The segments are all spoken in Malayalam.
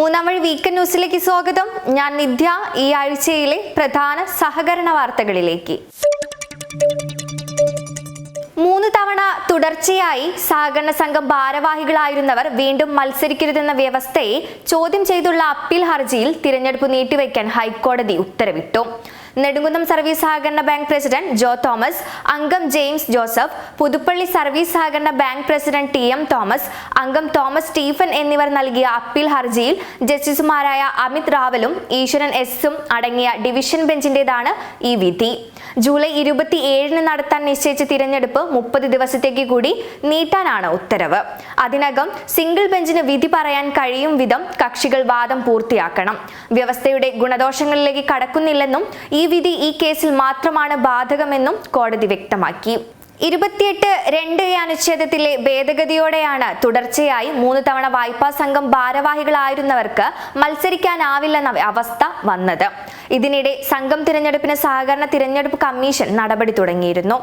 മൂന്നാം വഴി വീക്കെൻഡ് ന്യൂസിലേക്ക് സ്വാഗതം. ഞാൻ നിധ്യ ഈ ആഴ്ചയിലെ പ്രധാന സഹകരണ വാർത്തകളിലേക്ക്. മൂന്ന് തവണ തുടർച്ചയായി സഹകരണ സംഘം ഭാരവാഹികളായിരുന്നവർ വീണ്ടും മത്സരിക്കരുതെന്ന വ്യവസ്ഥയെ ചോദ്യം ചെയ്തുള്ള അപ്പീൽ ഹർജിയിൽ തിരഞ്ഞെടുപ്പ് നീട്ടിവെക്കാൻ ഹൈക്കോടതി ഉത്തരവിട്ടു. നെടുങ്കുന്നം സർവീസ് സഹകരണ ബാങ്ക് പ്രസിഡന്റ് ജോ തോമസ് അംഗം ജെയിംസ് ജോസഫ് പുതുപ്പള്ളി സർവീസ് സഹകരണ bank president T M Thomas അംഗം തോമസ് സ്റ്റീഫൻ എന്നിവർ നൽകിയ അപ്പീൽ ഹർജിയിൽ ജസ്റ്റിസുമാരായ അമിത് റാവലും ഈശ്വരൻ എസും അടങ്ങിയ ഡിവിഷൻ ബെഞ്ചിന്റേതാണ് ഈ വിധി. ജൂലൈ ഇരുപത്തി ഏഴിന് നടത്താൻ നിശ്ചയിച്ച തിരഞ്ഞെടുപ്പ് മുപ്പത് ദിവസത്തേക്ക് കൂടി നീട്ടാനാണ് ഉത്തരവ്. അതിനകം സിംഗിൾ ബെഞ്ചിന് വിധി പറയാൻ കഴിയും വിധം കക്ഷികൾ വാദം പൂർത്തിയാക്കണം. വ്യവസ്ഥയുടെ ഗുണദോഷങ്ങളിലേക്ക് കടക്കുന്നില്ലെന്നും ഈ വിധി ഈ കേസിൽ മാത്രമാണ് ബാധകമെന്നും കോടതി വ്യക്തമാക്കി. ഇരുപത്തിയെട്ട് രണ്ട് എ അനുച്ഛേദത്തിലെ ഭേദഗതിയോടെയാണ് തുടർച്ചയായി മൂന്ന് തവണ വായ്പാ സംഘം ഭാരവാഹികളായിരുന്നവർക്ക് മത്സരിക്കാനാവില്ലെന്ന അവസ്ഥ വന്നത്. ഇതിനിടെ സംഘം തിരഞ്ഞെടുപ്പിന് സഹകരണ തിരഞ്ഞെടുപ്പ് കമ്മീഷൻ നടപടി തുടങ്ങിയിരുന്നു.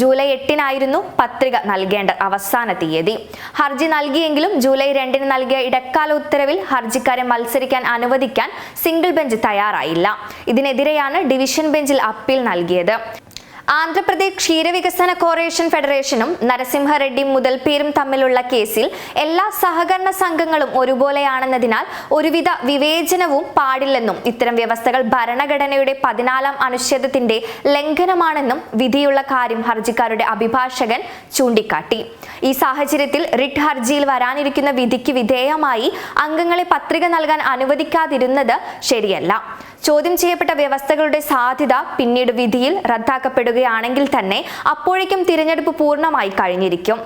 ജൂലൈ എട്ടിനായിരുന്നു പത്രിക നൽകേണ്ട അവസാന തീയതി. ഹർജി നൽകിയെങ്കിലും ജൂലൈ രണ്ടിന് നൽകിയ ഇടക്കാല ഉത്തരവിൽ ഹർജിക്കാരെ മത്സരിക്കാൻ അനുവദിക്കാൻ സിംഗിൾ ബെഞ്ച് തയ്യാറായില്ല. ഇതിനെതിരെയാണ് ഡിവിഷൻ ബെഞ്ചിൽ അപ്പീൽ നൽകിയത്. ആന്ധ്രാപ്രദേശ് ക്ഷീരവികസന കോർപ്പറേഷൻ ഫെഡറേഷനും നരസിംഹറെഡ്ഡി മുതൽപേരും തമ്മിലുള്ള കേസിൽ എല്ലാ സഹകരണ സംഘങ്ങളും ഒരുപോലെയാണെന്നതിനാൽ ഒരുവിധ വിവേചനവും പാടില്ലെന്നും ഇത്തരം വ്യവസ്ഥകൾ ഭരണഘടനയുടെ പതിനാലാം അനുച്ഛേദത്തിന്റെ ലംഘനമാണെന്നും വിധിയുള്ള കാര്യം ഹർജിക്കാരുടെ അഭിഭാഷകൻ ചൂണ്ടിക്കാട്ടി. ഈ സാഹചര്യത്തിൽ റിട്ട് ഹർജിയിൽ വരാനിരിക്കുന്ന വിധിക്ക് വിധേയമായി അംഗങ്ങളെ പത്രിക നൽകാൻ അനുവദിക്കാതിരുന്നത് ശരിയല്ല. ചോദ്യം ചെയ്യപ്പെട്ട വ്യവസ്ഥകളുടെ സാധ്യത പിന്നീട് വിധിയിൽ റദ്ദാക്കപ്പെടുകയാണെങ്കിൽ തന്നെ അപ്പോഴേക്കും തിരഞ്ഞെടുപ്പ് പൂർണമായി കഴിഞ്ഞിരിക്കും.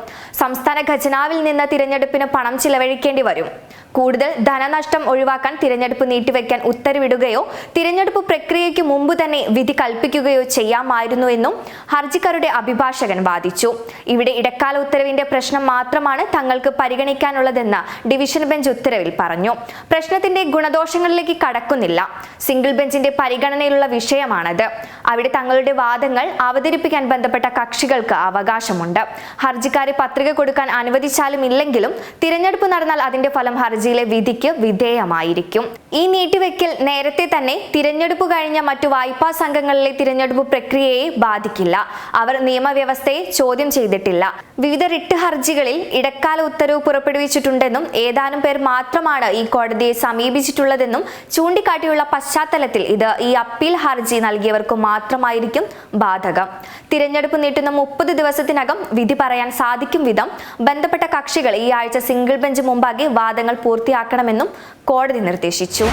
സംസ്ഥാന ഖജനാവിൽ നിന്ന് തിരഞ്ഞെടുപ്പിന് പണം ചിലവഴിക്കേണ്ടി വരും. കൂടുതൽ ധനനഷ്ടം ഒഴിവാക്കാൻ തിരഞ്ഞെടുപ്പ് നീട്ടിവെക്കാൻ ഉത്തരവിടുകയോ തിരഞ്ഞെടുപ്പ് പ്രക്രിയയ്ക്ക് മുമ്പ് തന്നെ വിധി കൽപ്പിക്കുകയോ ചെയ്യാമായിരുന്നു എന്നും ഹർജിക്കാരുടെ അഭിഭാഷകൻ വാദിച്ചു. ഇവിടെ ഇടക്കാല ഉത്തരവിന്റെ പ്രശ്നം മാത്രമാണ് തങ്ങൾക്ക് പരിഗണിക്കാനുള്ളതെന്ന് ഡിവിഷൻ ബെഞ്ച് ഉത്തരവിൽ പറഞ്ഞു. പ്രശ്നത്തിന്റെ ഗുണദോഷങ്ങളിലേക്ക് കടക്കുന്നില്ല. സിംഗിൾ ബെഞ്ചിന്റെ പരിഗണനയിലുള്ള വിഷയമാണത്. അവിടെ തങ്ങളുടെ വാദങ്ങൾ അവതരിപ്പിക്കാൻ ബന്ധപ്പെട്ട കക്ഷികൾക്ക് അവകാശമുണ്ട്. ഹർജിക്കാരെ പത്രിക കൊടുക്കാൻ അനുവദിച്ചാലും ഇല്ലെങ്കിലും തിരഞ്ഞെടുപ്പ് നടന്നാൽ അതിന്റെ ഫലം ഹർജിയിലെ വിധിക്ക് വിധേയമായിരിക്കും. ഈ നീട്ടിവെക്കൽ നേരത്തെ തന്നെ തിരഞ്ഞെടുപ്പ് കഴിഞ്ഞ മറ്റു വായ്പാ സംഘങ്ങളിലെ തിരഞ്ഞെടുപ്പ് പ്രക്രിയയെ ബാധിക്കില്ല. അവർ നിയമവ്യവസ്ഥയെ ചോദ്യം ചെയ്തിട്ടില്ല. വിവിധ റിട്ട് ഹർജികളിൽ ഇടക്കാല ഉത്തരവ് പുറപ്പെടുവിച്ചിട്ടുണ്ടെന്നും ഏതാനും പേർ മാത്രമാണ് ഈ കോടതിയെ സമീപിച്ചിട്ടുള്ളതെന്നും ചൂണ്ടിക്കാട്ടിയുള്ള പശ്ചാത്തലത്തിൽ ഇത് ഈ അപ്പീൽ ഹർജി നൽകിയവർക്ക് മാത്രമായിരിക്കും ബാധകം. തിരഞ്ഞെടുപ്പ് നീട്ടുന്ന മുപ്പത് ദിവസത്തിനകം വിധി പറയാൻ സാധിക്കും വിധം ബന്ധപ്പെട്ട കക്ഷികൾ ഈ ആഴ്ച സിംഗിൾ ബെഞ്ച് മുമ്പാകെ വാദങ്ങൾ പൂർത്തിയാക്കണമെന്നും കോടതി നിർദ്ദേശിച്ചു.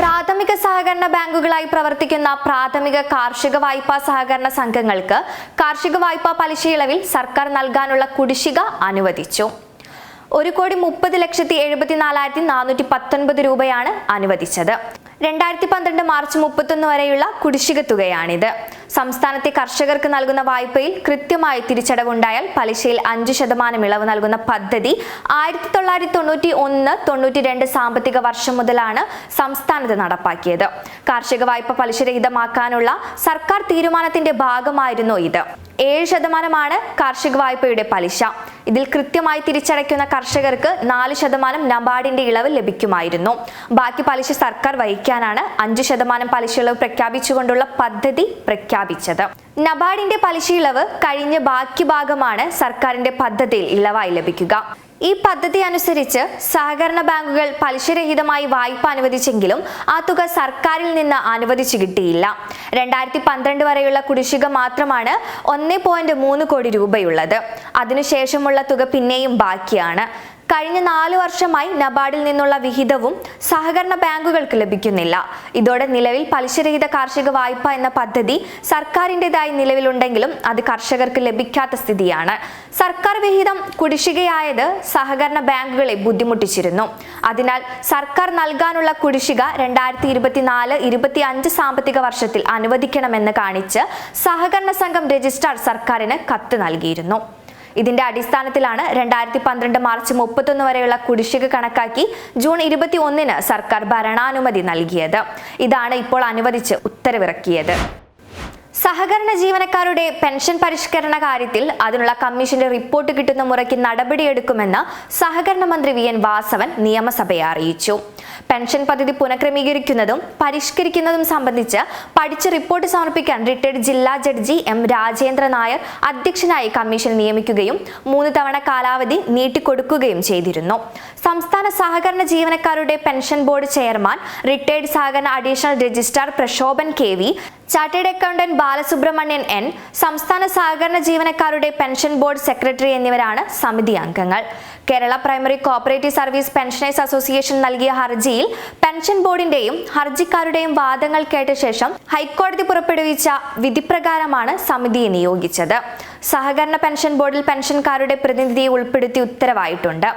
പ്രാഥമിക സഹകരണ ബാങ്കുകളായി പ്രവർത്തിക്കുന്ന പ്രാഥമിക കാർഷിക വായ്പാ സഹകരണ സംഘങ്ങൾക്ക് കാർഷിക വായ്പാ പലിശ ഇളവിൽ സർക്കാർ നൽകാനുള്ള കുടിശ്ശിക അനുവദിച്ചു. ഒരു കോടി മുപ്പത് ലക്ഷത്തി എഴുപത്തിനാലായിരത്തി നാനൂറ്റി പത്തൊൻപത് രൂപയാണ് അനുവദിച്ചത്. രണ്ടായിരത്തി പന്ത്രണ്ട് മാർച്ച് മുപ്പത്തൊന്ന് വരെയുള്ള കുടിശ്ശിക തുകയാണിത്. സംസ്ഥാനത്തെ കർഷകർക്ക് നൽകുന്ന വായ്പയിൽ കൃത്യമായി തിരിച്ചടവുണ്ടായാൽ പലിശയിൽ അഞ്ച് ശതമാനം ഇളവ് നൽകുന്ന പദ്ധതി ആയിരത്തി തൊള്ളായിരത്തി തൊണ്ണൂറ്റി ഒന്ന് തൊണ്ണൂറ്റി രണ്ട് സാമ്പത്തിക വർഷം മുതലാണ് സംസ്ഥാനത്ത് നടപ്പാക്കിയത്. കാർഷിക വായ്പ പലിശരഹിതമാക്കാനുള്ള സർക്കാർ തീരുമാനത്തിന്റെ ഭാഗമായിരുന്നു ഇത്. ഏഴ് ശതമാനമാണ് കാർഷിക വായ്പയുടെ പലിശ. ഇതിൽ കൃത്യമായി തിരിച്ചടയ്ക്കുന്ന കർഷകർക്ക് നാല് ശതമാനം നബാർഡിന്റെ ഇളവ് ലഭിക്കുമായിരുന്നു. ബാക്കി പലിശ സർക്കാർ വഹിക്കാനാണ് അഞ്ച് ശതമാനം പലിശ ഇളവ് പ്രഖ്യാപിച്ചുകൊണ്ടുള്ള പദ്ധതി പ്രഖ്യാപിച്ചത്. നബാർഡിന്റെ പലിശ ഇളവ് കഴിഞ്ഞ ബാക്കി ഭാഗമാണ് സർക്കാരിന്റെ പദ്ധതിയിൽ ഇളവായി ലഭിക്കുക. ഈ പദ്ധതി അനുസരിച്ച് സഹകരണ ബാങ്കുകൾ പലിശരഹിതമായി വായ്പ അനുവദിച്ചെങ്കിലും ആ തുക സർക്കാരിൽ നിന്ന് അനുവദിച്ചു കിട്ടിയില്ല. രണ്ടായിരത്തി പന്ത്രണ്ട് വരെയുള്ള കുടിശ്ശിക മാത്രമാണ് ഒന്ന് പോയിന്റ് മൂന്ന് കോടി രൂപയുള്ളത്. അതിനുശേഷമുള്ള തുക പിന്നെയും ബാക്കിയാണ്. കഴിഞ്ഞ നാലു വർഷമായി നബാർഡിൽ നിന്നുള്ള വിഹിതവും സഹകരണ ബാങ്കുകൾക്ക് ലഭിക്കുന്നില്ല. ഇതോടെ നിലവിൽ പലിശരഹിത കാർഷിക വായ്പ എന്ന പദ്ധതി സർക്കാരിന്റെതായി നിലവിലുണ്ടെങ്കിലും അത് കർഷകർക്ക് ലഭിക്കാത്ത സ്ഥിതിയാണ്. സർക്കാർ വിഹിതം കുടിശ്ശികയായത് സഹകരണ ബാങ്കുകളെ ബുദ്ധിമുട്ടിച്ചിരുന്നു. അതിനാൽ സർക്കാർ നൽകാനുള്ള കുടിശ്ശിക രണ്ടായിരത്തി ഇരുപത്തിനാല് ഇരുപത്തി അഞ്ച് സാമ്പത്തിക വർഷത്തിൽ അനുവദിക്കണമെന്ന് കാണിച്ച് സഹകരണ സംഘം രജിസ്ട്രാർ സർക്കാരിന് കത്ത് നൽകിയിരുന്നു. ഇതിന്റെ അടിസ്ഥാനത്തിലാണ് രണ്ടായിരത്തി പന്ത്രണ്ട് മാർച്ച് മുപ്പത്തൊന്ന് വരെയുള്ള കുടിശ്ശിക കണക്കാക്കി ജൂൺ ഇരുപത്തി ഒന്നിന് സർക്കാർ ഭരണാനുമതി നൽകിയത്. ഇതാണ് ഇപ്പോൾ അനുവദിച്ച് ഉത്തരവിറക്കിയത്. സഹകരണ ജീവനക്കാരുടെ പെൻഷൻ പരിഷ്കരണ കാര്യത്തിൽ അതിനുള്ള കമ്മീഷന്റെ റിപ്പോർട്ട് കിട്ടുന്ന മുറയ്ക്ക് നടപടിയെടുക്കുമെന്ന് സഹകരണ മന്ത്രി വി എൻ വാസവൻ നിയമസഭയെ അറിയിച്ചു. പെൻഷൻ പദ്ധതി പുനഃക്രമീകരിക്കുന്നതും പരിഷ്കരിക്കുന്നതും സംബന്ധിച്ച് പഠിച്ച റിപ്പോർട്ട് സമർപ്പിക്കാൻ റിട്ടയർഡ് ജില്ലാ ജഡ്ജി എം രാജേന്ദ്ര നായർ അധ്യക്ഷനായി കമ്മീഷൻ നിയമിക്കുകയും മൂന്ന് തവണ കാലാവധി നീട്ടിക്കൊടുക്കുകയും ചെയ്തിരുന്നു. സംസ്ഥാന സഹകരണ ജീവനക്കാരുടെ പെൻഷൻ ബോർഡ് ചെയർമാൻ റിട്ടയർഡ് സഹകരണ additional registrar Prashobhan K chartered accountant Balasubramanian N സംസ്ഥാന സഹകരണ ജീവനക്കാരുടെ പെൻഷൻ ബോർഡ് സെക്രട്ടറി എന്നിവരാണ് സമിതി അംഗങ്ങൾ. Kerala primary cooperative service pensioners association നൽകിയ ഹർജിയിൽ പെൻഷൻ ബോർഡിന്റെയും ഹർജിക്കാരുടെയും വാദങ്ങൾ കേട്ട ശേഷം ഹൈക്കോടതി പുറപ്പെടുവിച്ച വിധിപ്രകാരമാണ് സമിതിയെ നിയോഗിച്ചത്. സഹകരണ പെൻഷൻ ബോർഡിൽ പെൻഷൻകാരുടെ പ്രതിനിധിയെ ഉൾപ്പെടുത്തി ഉത്തരവായിട്ടുണ്ട്.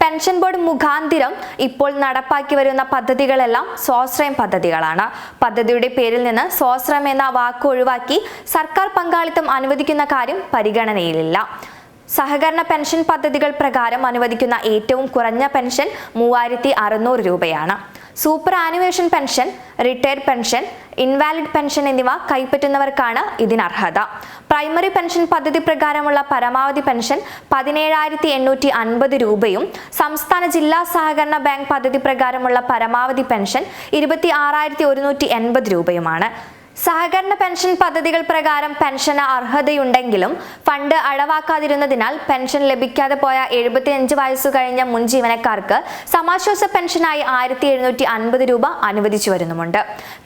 പെൻഷൻ ബോർഡ് മുഖാന്തിരം ഇപ്പോൾ നടപ്പാക്കി വരുന്ന പദ്ധതികളെല്ലാം സ്വാശ്രയം പദ്ധതികളാണ്. പദ്ധതിയുടെ പേരിൽ നിന്ന് സ്വാശ്രയം എന്ന വാക്ക് ഒഴിവാക്കി സർക്കാർ പങ്കാളിത്തം അനുവദിക്കുന്ന കാര്യം പരിഗണനയിലില്ല. സഹകരണ പെൻഷൻ പദ്ധതികൾ പ്രകാരം അനുവദിക്കുന്ന ഏറ്റവും കുറഞ്ഞ പെൻഷൻ മൂവായിരത്തി അറുന്നൂറ് രൂപയാണ്. Superannuation pension retired pension invalid pension എന്നിവ കൈപ്പറ്റുന്നവർക്കാണ് ഇതിനർഹത. പ്രൈമറി പെൻഷൻ പദ്ധതി പ്രകാരമുള്ള പരമാവധി പെൻഷൻ പതിനേഴായിരത്തി എണ്ണൂറ്റി അൻപത് രൂപയും സംസ്ഥാന ജില്ലാ സഹകരണ ബാങ്ക് പദ്ധതി പ്രകാരമുള്ള പരമാവധി പെൻഷൻ ഇരുപത്തി ആറായിരത്തി ഒരുന്നൂറ്റി എൺപത് രൂപയുമാണ്. സഹകരണ പെൻഷൻ പദ്ധതികൾ പ്രകാരം പെൻഷന് അർഹതയുണ്ടെങ്കിലും ഫണ്ട് അടവാക്കാതിരുന്നതിനാൽ പെൻഷൻ ലഭിക്കാതെ പോയ എഴുപത്തിയഞ്ച് വയസ്സു കഴിഞ്ഞ മുൻ ജീവനക്കാർക്ക് സമാശ്വാസ പെൻഷനായി ആയിരത്തി എഴുന്നൂറ്റി അൻപത് രൂപ അനുവദിച്ചു വരുന്നുമുണ്ട്.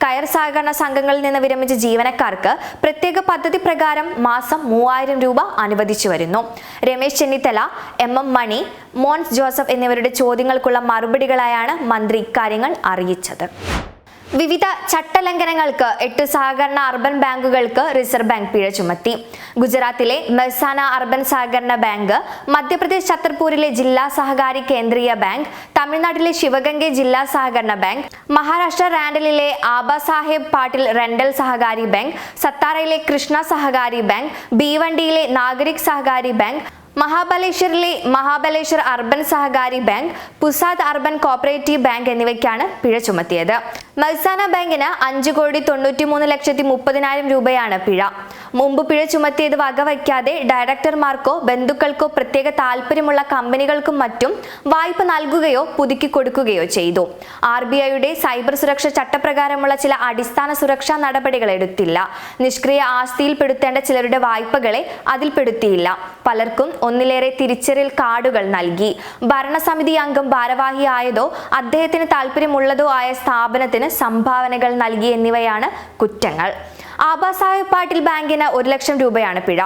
കയർ സഹകരണ സംഘങ്ങളിൽ നിന്ന് വിരമിച്ച ജീവനക്കാർക്ക് പ്രത്യേക പദ്ധതി പ്രകാരം മാസം മൂവായിരം രൂപ അനുവദിച്ചു വരുന്നു. Ramesh Chennithala M M Mani Mons Joseph എന്നിവരുടെ ചോദ്യങ്ങൾക്കുള്ള മറുപടികളായാണ് മന്ത്രി ഇക്കാര്യങ്ങൾ അറിയിച്ചത്. വിവിധ ചട്ടലംഘനങ്ങൾക്ക് എട്ട് സഹകരണ അർബൻ ബാങ്കുകൾക്ക് റിസർവ് ബാങ്ക് പിഴ ചുമത്തി. ഗുജറാത്തിലെ മെഹ്സാന അർബൻ സഹകരണ ബാങ്ക് മധ്യപ്രദേശ് ഛത്തർപൂരിലെ ജില്ലാ സഹകാരി കേന്ദ്രീയ ബാങ്ക് തമിഴ്നാട്ടിലെ ശിവഗംഗെ ജില്ലാ സഹകരണ ബാങ്ക് മഹാരാഷ്ട്ര റാൻഡലിലെ ആബാ സാഹേബ് പാട്ടിൽ റെൻഡൽ സഹകാരി ബാങ്ക് സത്താറയിലെ കൃഷ്ണ സഹകാരി ബാങ്ക് ഭീവണ്ടിയിലെ നാഗരിക് സഹകാരി ബാങ്ക് മഹാബലേശ്വറിലെ Mahabaleshwar urban സഹകാരി bank Pusad urban cooperative bank എന്നിവയ്ക്കാണ് പിഴ ചുമത്തിയത്. മൽസാന ബാങ്കിന് അഞ്ച് കോടി തൊണ്ണൂറ്റി മൂന്ന് ലക്ഷത്തി മുപ്പതിനായിരം രൂപയാണ് പിഴ. മുമ്പ് പിഴ ചുമത്തിയത് വകവയ്ക്കാതെ ഡയറക്ടർമാർക്കോ ബന്ധുക്കൾക്കോ പ്രത്യേക താല്പര്യമുള്ള കമ്പനികൾക്കും മറ്റും വായ്പ നൽകുകയോ പുതുക്കി കൊടുക്കുകയോ ചെയ്തു. ആർ ബി ഐയുടെ സൈബർ സുരക്ഷ ചട്ടപ്രകാരമുള്ള ചില അടിസ്ഥാന സുരക്ഷാ നടപടികൾ എടുത്തില്ല. നിഷ്ക്രിയ ആസ്തിയിൽപ്പെടുത്തേണ്ട ചിലരുടെ വായ്പകളെ അതിൽപ്പെടുത്തിയില്ല. പലർക്കും ഒന്നിലേറെ തിരിച്ചറിയൽ കാർഡുകൾ നൽകി. ഭരണസമിതി അംഗം ഭാരവാഹിയായതോ അദ്ദേഹത്തിന് താല്പര്യമുള്ളതോ ആയ സ്ഥാപനത്തിന് സംഭാവനകൾ നൽകി എന്നിവയാണ് കുറ്റങ്ങൾ. ആബാസാഹിബ് പാട്ടിൽ ബാങ്കിന് ഒരു ലക്ഷം രൂപയാണ് പിഴ.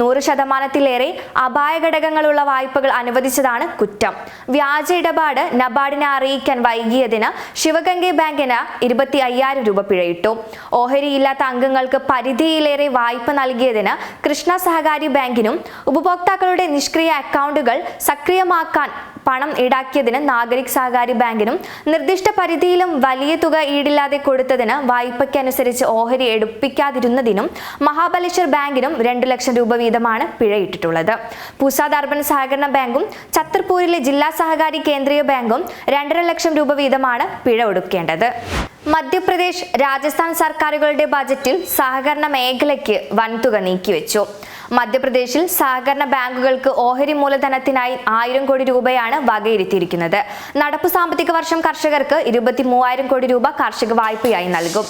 നൂറ് ശതമാനത്തിലേറെ അപായ ഘടകങ്ങളുള്ള വായ്പകൾ അനുവദിച്ചതാണ് കുറ്റം. വ്യാജ ഇടപാട് നബാർഡിനെ അറിയിക്കാൻ വൈകിയതിന് ശിവഗംഗെ ബാങ്കിന് ഇരുപത്തി അയ്യായിരം രൂപ പിഴയിട്ടു. ഓഹരിയില്ലാത്ത അംഗങ്ങൾക്ക് പരിധിയിലേറെ വായ്പ നൽകിയതിന് കൃഷ്ണ സഹകാരി ബാങ്കിനും ഉപഭോക്താക്കളുടെ നിഷ്ക്രിയ അക്കൗണ്ടുകൾ സക്രിയമാക്കാൻ പണം ഈടാക്കിയതിന് നാഗരിക് സഹകാരി ബാങ്കിനും നിർദ്ദിഷ്ട പരിധിയിലും വലിയ തുക ഈടില്ലാതെ കൊടുത്തതിന് വായ്പയ്ക്കനുസരിച്ച് ഓഹരി എടുപ്പിക്കാതിരുന്നതിനും മഹാബലേശ്വർ ബാങ്കിനും രണ്ടു ലക്ഷം രൂപ വീതമാണ് പിഴയിട്ടിട്ടുള്ളത്. പുസാദ് അർബൻ സഹകരണ ബാങ്കും ഛത്തർപൂരിലെ ജില്ലാ സഹകാരി കേന്ദ്രീയ ബാങ്കും രണ്ടര ലക്ഷം രൂപ വീതമാണ് പിഴ ഒടുക്കേണ്ടത്. മധ്യപ്രദേശ് രാജസ്ഥാൻ സർക്കാരുകളുടെ ബജറ്റിൽ സഹകരണ മേഖലയ്ക്ക് വൻതുക നീക്കിവെച്ചു. മധ്യപ്രദേശിൽ സഹകരണ ബാങ്കുകൾക്ക് ഓഹരി മൂലധനത്തിനായി ആയിരം കോടി രൂപയാണ് വകയിരുത്തിയിരിക്കുന്നത്. നടപ്പ് സാമ്പത്തിക വർഷം കർഷകർക്ക് ഇരുപത്തി മൂവായിരം കോടി രൂപ കാർഷിക വായ്പയായി നൽകും.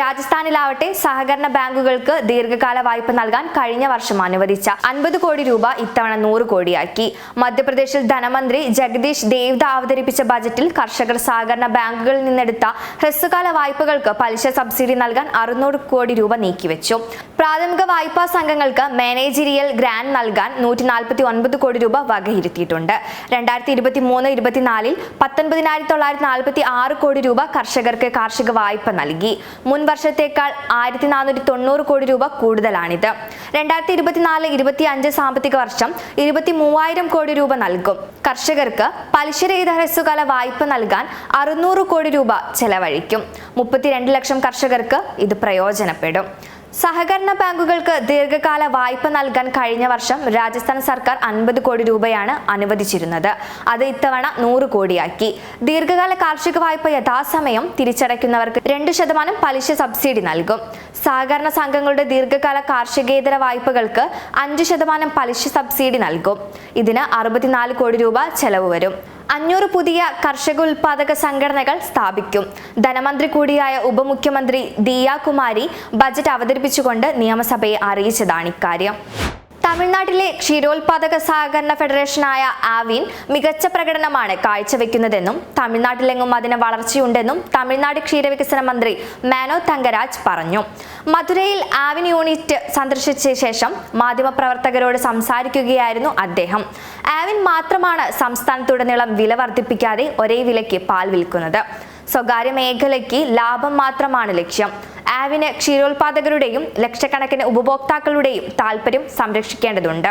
രാജസ്ഥാനിലാവട്ടെ സഹകരണ ബാങ്കുകൾക്ക് ദീർഘകാല വായ്പ നൽകാൻ കഴിഞ്ഞ വർഷം അനുവദിച്ച അൻപത് കോടി രൂപ ഇത്തവണ നൂറ് കോടിയാക്കി. മധ്യപ്രദേശിൽ ധനമന്ത്രി ജഗദീഷ് ദേവ്ദ അവതരിപ്പിച്ച ബജറ്റിൽ കർഷകർ സഹകരണ ബാങ്കുകളിൽ നിന്നെടുത്ത ഹ്രസ്വകാല വായ്പകൾക്ക് പലിശ സബ്സിഡി നൽകാൻ അറുന്നൂറ് കോടി രൂപ നീക്കിവെച്ചു. പ്രാഥമിക വായ്പാ സംഘങ്ങൾക്ക് മാനേജീരിയൽ ഗ്രാന്റ് നൽകാൻ നൂറ്റി നാൽപ്പത്തി ഒൻപത് കോടി രൂപ വകയിരുത്തിയിട്ടുണ്ട്. രണ്ടായിരത്തി ഇരുപത്തി മൂന്ന് ഇരുപത്തിനാലിൽ പത്തൊൻപതിനായിരത്തി തൊള്ളായിരത്തി നാൽപ്പത്തി ആറ് കോടി രൂപ കർഷകർക്ക് കാർഷിക വായ്പ നൽകി. മുൻ വർഷത്തേക്കാൾ ആയിരത്തി നാനൂറ്റി തൊണ്ണൂറ് കോടി രൂപ കൂടുതലാണിത്. രണ്ടായിരത്തി ഇരുപത്തിനാല് ഇരുപത്തി അഞ്ച് സാമ്പത്തിക വർഷം ഇരുപത്തി മൂവായിരം കോടി രൂപ നൽകും. കർഷകർക്ക് പലിശരഹിത ഹ്രസ്വകാല വായ്പ നൽകാൻ അറുന്നൂറ് കോടി രൂപ ചെലവഴിക്കും. മുപ്പത്തിരണ്ട് ലക്ഷം കർഷകർക്ക് ഇത് പ്രയോജനപ്പെടും. സഹകരണ ബാങ്കുകൾക്ക് ദീർഘകാല വായ്പ നൽകാൻ കഴിഞ്ഞ വർഷം രാജസ്ഥാൻ സർക്കാർ അൻപത് കോടി രൂപയാണ് അനുവദിച്ചിരുന്നത്. അത് ഇത്തവണ നൂറ് കോടിയാക്കി. ദീർഘകാല കാർഷിക വായ്പ യഥാസമയം തിരിച്ചടയ്ക്കുന്നവർക്ക് രണ്ട് ശതമാനം പലിശ സബ്സിഡി നൽകും. സഹകരണ സംഘങ്ങളുടെ ദീർഘകാല കാർഷികേതര വായ്പകൾക്ക് അഞ്ച് ശതമാനം പലിശ സബ്സിഡി നൽകും. ഇതിന് അറുപത്തിനാല് കോടി രൂപ ചെലവ് വരും. അഞ്ഞൂറ് പുതിയ കർഷക സംഘടനകൾ സ്ഥാപിക്കും. ധനമന്ത്രി കൂടിയായ ഉപമുഖ്യമന്ത്രി ദിയ കുമാരി ബജറ്റ് അവതരിപ്പിച്ചുകൊണ്ട് നിയമസഭയെ അറിയിച്ചതാണ് ഇക്കാര്യം. തമിഴ്നാട്ടിലെ ക്ഷീരോത്പാദക സഹകരണ ഫെഡറേഷനായ ആവിൻ മികച്ച പ്രകടനമാണ് കാഴ്ചവെക്കുന്നതെന്നും തമിഴ്നാട്ടിലെങ്ങും അതിന് വളർച്ചയുണ്ടെന്നും തമിഴ്നാട് ക്ഷീരവികസന മന്ത്രി മാനോ തങ്കരാജ് പറഞ്ഞു. മധുരയിൽ ആവിൻ യൂണിറ്റ് സന്ദർശിച്ച ശേഷം മാധ്യമപ്രവർത്തകരോട് സംസാരിക്കുകയായിരുന്നു അദ്ദേഹം. ആവിൻ മാത്രമാണ് സംസ്ഥാനത്തുടനീളം വില വർദ്ധിപ്പിക്കാതെ ഒരേ വിലയ്ക്ക് പാൽ വിൽക്കുന്നത്. സ്വകാര്യ മേഖലയ്ക്ക് ലാഭം മാത്രമാണ് ലക്ഷ്യം. ആവിന് ക്ഷീരോത്പാദകരുടെയും ലക്ഷക്കണക്കിന് ഉപഭോക്താക്കളുടെയും താല്പര്യം സംരക്ഷിക്കേണ്ടതുണ്ട്.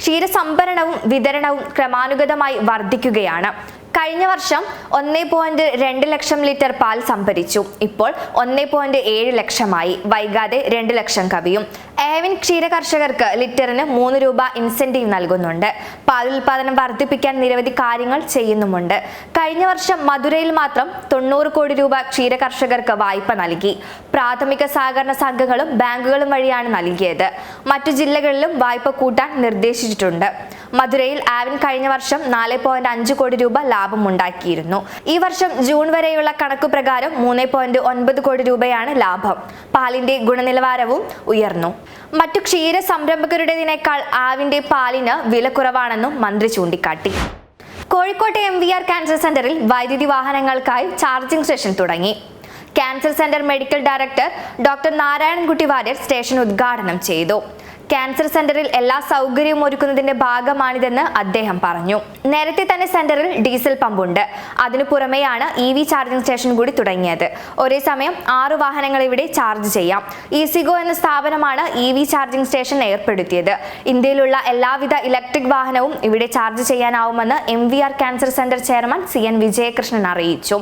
ക്ഷീരസംഭരണവും വിതരണവും ക്രമാനുഗതമായി വർദ്ധിക്കുകയാണ്. കഴിഞ്ഞ വർഷം ഒന്നേ പോയിന്റ് രണ്ട് ലക്ഷം ലിറ്റർ പാൽ സംഭരിച്ചു. ഇപ്പോൾ ഒന്നേ പോയിന്റ് ഏഴ് ലക്ഷമായി. വൈകാതെ രണ്ട് ലക്ഷം കവിയും. ഏവിൻ ക്ഷീര കർഷകർക്ക് ലിറ്ററിന് മൂന്ന് രൂപ ഇൻസെന്റീവ് നൽകുന്നുണ്ട്. പാൽ ഉൽപാദനം വർദ്ധിപ്പിക്കാൻ നിരവധി കാര്യങ്ങൾ ചെയ്യുന്നുമുണ്ട്. കഴിഞ്ഞ വർഷം മധുരയിൽ മാത്രം തൊണ്ണൂറ് കോടി രൂപ ക്ഷീര കർഷകർക്ക് വായ്പ നൽകി. പ്രാഥമിക സഹകരണ സംഘങ്ങളും ബാങ്കുകളും വഴിയാണ് നൽകിയത്. മറ്റു ജില്ലകളിലും വായ്പ കൂട്ടാൻ നിർദ്ദേശിച്ചിട്ടുണ്ട്. മധുരയിൽ ആവിൻ കഴിഞ്ഞ വർഷം നാല് പോയിന്റ് അഞ്ച് കോടി രൂപ ലാഭം ഉണ്ടാക്കിയിരുന്നു. ഈ വർഷം ജൂൺ വരെയുള്ള കണക്കു പ്രകാരം മൂന്ന് പോയിന്റ് ഒൻപത് കോടി രൂപയാണ് ലാഭം. പാലിന്റെ ഗുണനിലവാരവും ഉയർന്നു. മറ്റു ക്ഷീര സംരംഭകരുടേതിനേക്കാൾ ആവിന്റെ പാലിന് വില കുറവാണെന്നും മന്ത്രി ചൂണ്ടിക്കാട്ടി. കോഴിക്കോട്ടെ എം വി ആർ ക്യാൻസർ സെന്ററിൽ വൈദ്യുതി വാഹനങ്ങൾക്കായി ചാർജിംഗ് സ്റ്റേഷൻ തുടങ്ങി. Cancer centre medical director doctor Narayanankutty Warrier station ഉദ്ഘാടനം ചെയ്തു. ക്യാൻസർ സെന്ററിൽ എല്ലാ സൗകര്യവും ഒരുക്കുന്നതിന്റെ ഭാഗമാണിതെന്ന് അദ്ദേഹം പറഞ്ഞു. നേരത്തെ തന്നെ സെന്ററിൽ ഡീസൽ പമ്പുണ്ട്. അതിനു പുറമെയാണ് ഇ വി ചാർജിംഗ് സ്റ്റേഷൻ കൂടി തുടങ്ങിയത്. ഒരേ സമയം ആറു വാഹനങ്ങൾ ഇവിടെ ചാർജ് ചെയ്യാം. ഇസിഗോ എന്ന സ്ഥാപനമാണ് ഇ വി ചാർജിംഗ് സ്റ്റേഷൻ ഏർപ്പെടുത്തിയത്. ഇന്ത്യയിലുള്ള എല്ലാവിധ ഇലക്ട്രിക് വാഹനവും ഇവിടെ charge ചെയ്യാനാവുമെന്ന് M V R cancer centre chairman C N Vijayakrishnan അറിയിച്ചു.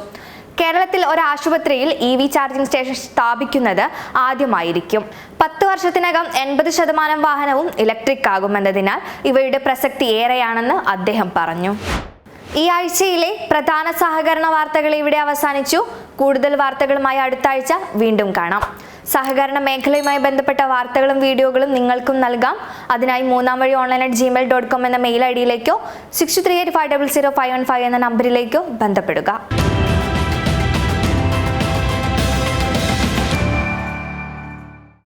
കേരളത്തിൽ ഒരു ആശുപത്രിയിൽ ഇ വി ചാർജിംഗ് സ്റ്റേഷൻ സ്ഥാപിക്കുന്നത് ആദ്യമായിരിക്കും. പത്ത് വർഷത്തിനകം എൺപത് ശതമാനം വാഹനവും ഇലക്ട്രിക് ആകുമെന്നതിനാൽ ഇവയുടെ പ്രസക്തി ഏറെയാണെന്ന് അദ്ദേഹം പറഞ്ഞു. ഈ ആഴ്ചയിലെ പ്രധാന സഹകരണ വാർത്തകൾ ഇവിടെ അവസാനിച്ചു. കൂടുതൽ വാർത്തകളുമായി അടുത്ത ആഴ്ച വീണ്ടും കാണാം. സഹകരണ മേഖലയുമായി ബന്ധപ്പെട്ട വാർത്തകളും വീഡിയോകളും നിങ്ങൾക്കും നൽകാം. അതിനായി മൂന്നാം വഴി online at Gmail dot com എന്ന mail I ഡിയിലേക്കോ six three eight five double zero five one five എന്ന നമ്പറിലേക്കോ ബന്ധപ്പെടുക.